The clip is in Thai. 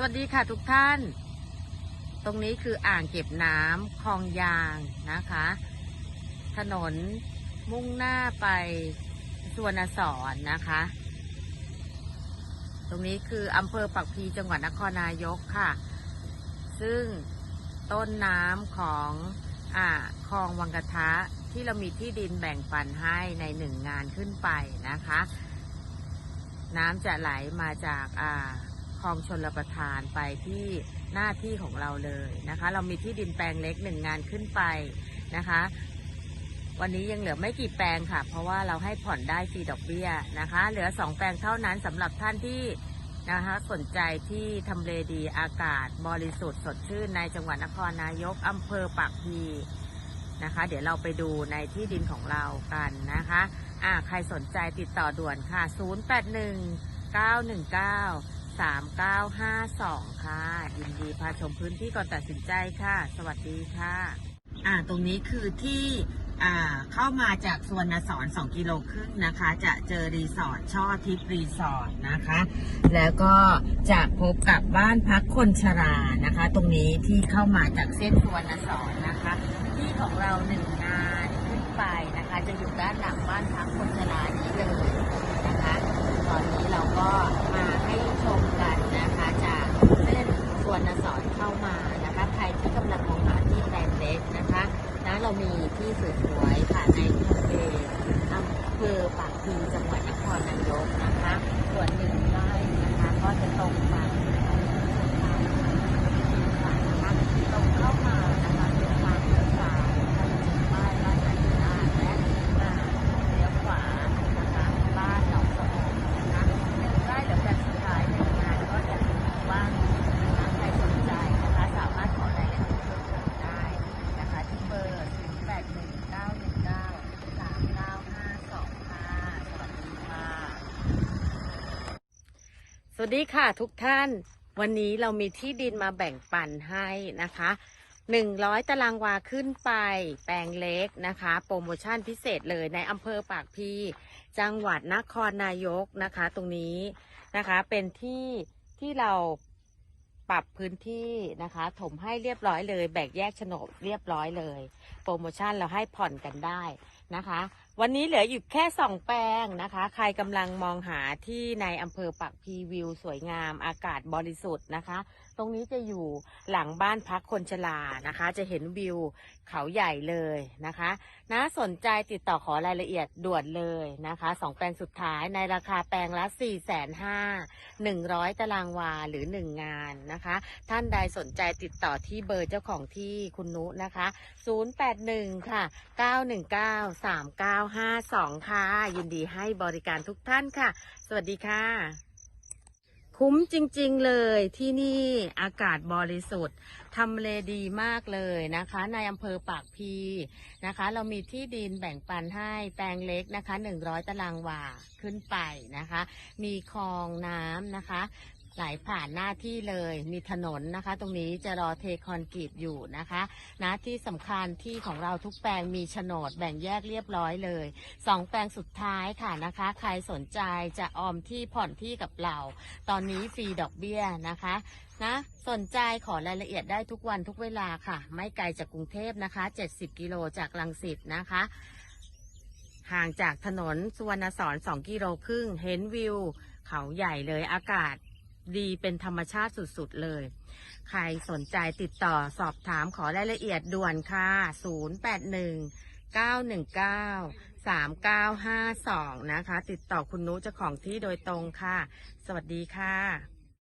สวัสดีค่ะทุกท่าน ตรงนี้คืออ่างเก็บน้ำคลองยางนะคะ ถนนมุ่งหน้าไปสวนสอนนะคะ ตรงนี้คืออำเภอปักพีจังหวัดนครนายกค่ะ ซึ่งต้นน้ำของอ่าคลองวังกะทะที่เรามีที่ดินแบ่งปันให้ในหนึ่งงานขึ้นไปนะคะ น้ำจะไหลมาจากอ่า คลองชนรประทานไปที่หน้าที่ของเราเลยนะคะ เรามีที่ดินแปลงเล็กหนึ่งงานขึ้นไปนะคะ วันนี้ยังเหลือไม่กี่แปลงค่ะ เพราะว่าเราให้ผ่อนได้ฟรีดอกเบี้ยนะคะ เหลือสองแปลงเท่านั้นสำหรับท่านที่นะคะสนใจที่ทำเลดีอากาศ บริสุทธิ์สดชื่นในจังหวัดนครนายกอำเภอปากพีนะคะ เดี๋ยวเราไปดูในที่ดินของเรากันนะคะอ่าใครสนใจติดต่อด่วนค่ะ 3952 ค่ะ ยินดีพาชมพื้นที่ก่อนตัดสินใจค่ะ สวัสดีค่ะ อ่า ตรงนี้คือที่ อ่า เข้ามาจากสวนนสอน2กิโลครึ่งนะคะ จะเจอรีสอร์ทช่อทิพย์รีสอร์ทนะคะ แล้วก็จะพบกับบ้านพักคนชรานะคะ ตรงนี้ที่เข้ามาจากเส้นสวนสอนนะคะ ที่ของเราหนึ่งงานขึ้นไปนะคะ จะอยู่ด้านหลังบ้านพักคนชรานี้เลยนะคะ ตอนนี้เราก็มาให้ชมกันนะคะ จากเส้นสวนสอนเข้ามานะคะ ใครที่กำลังมองหาที่แปลงเล็กนะคะนะเรามี ที่สวยๆค่ะในเขตอำเภอปากพีจังหวัดนครนายกนะคะ ส่วนหนึ่งไร่นะคะ ก็จะตรงไปตรงเข้ามานะคะเป็นทางเลี้ยวซ้ายนะคะจะถึงบ้านบ้านอายุนาและอ่าเลี้ยวขวานะคะบ้านหนองสะออนนะคะหนึ่งไร่เดี๋ยวแบบสุดท้ายในงานก็จะถึงบ้านนะคะใครสนใจนะคะสามารถขอรายละเอียดเพิ่มเติมได้นะคะที่เบอร์ 0 8 1 9 1 9 3 9 5 2ค่ะสวัสดีค่ะ สวัสดีค่ะทุกท่าน วันนี้เรามีที่ดินมาแบ่งปันให้นะคะ100ตารางวาขึ้นไป แปลงเล็กนะคะ โปรโมชั่นพิเศษเลยในอำเภอปากพี จังหวัดนครนายกนะคะ ตรงนี้นะคะเป็นที่ที่เราปรับพื้นที่นะคะ ถมให้เรียบร้อยเลย แบ่งแยกโฉนดเรียบร้อยเลย โปรโมชั่นเราให้ผ่อนกันได้ นะคะ วันนี้เหลืออยู่แค่สองแปลงนะคะ ใครกำลังมองหาที่ในอำเภอปักพีวิว สวยงามอากาศบริสุทธิ์นะคะ ตรงนี้จะอยู่หลังบ้านพักคนชรานะคะ จะเห็นวิวเขาใหญ่เลยนะคะนะสนใจติดต่อขอรายละเอียดด่วนเลยนะคะสองแปลงสุดท้ายในราคาแปลงละ4 5 0 0 0 100ตารางวาหรือ1งานนะคะ ท่านใดสนใจติดต่อที่เบอร์เจ้าของที่คุณนุนะคะ 081 ค่ะ 919 3952 ค่ะ ยินดีให้บริการทุกท่านค่ะ สวัสดีค่ะ คุ้มจริงๆเลยที่นี่อากาศบริสุทธิ์ทำเลดีมากเลยนะคะ ในอำเภอปากพีนะคะ เรามีที่ดินแบ่งปันให้แปลงเล็กนะคะ 100 ตารางวาขึ้นไปนะคะ มีคลองน้ำนะคะ ไหลผ่านหน้าที่เลยมีถนนนะคะ ตรงนี้จะรอเทคอนกรีตอยู่นะคะนะที่สำคัญที่ของเราทุกแปลงมีโฉนดแบ่งแยกเรียบร้อยเลยสองแปลงสุดท้ายค่ะนะคะ ใครสนใจจะออมที่ผ่อนที่กับเรา ตอนนี้ฟรีดอกเบี้ยนะคะนะสนใจขอรายละเอียดได้ทุกวันทุกเวลาค่ะ ไม่ไกลจากกรุงเทพนะคะ 70 กิโลจากลังสิตนะคะ ห่างจากถนนสุวรรณสอน2กิโลครึ่งเห็นวิว เขาใหญ่เลยอากาศ ดีเป็นธรรมชาติสุด ๆ เลย ใครสนใจติดต่อสอบถามขอรายละเอียดด่วนค่ะ 081 919 3952 นะคะ ติดต่อคุณนุเจ้าของที่โดยตรงค่ะ สวัสดีค่ะ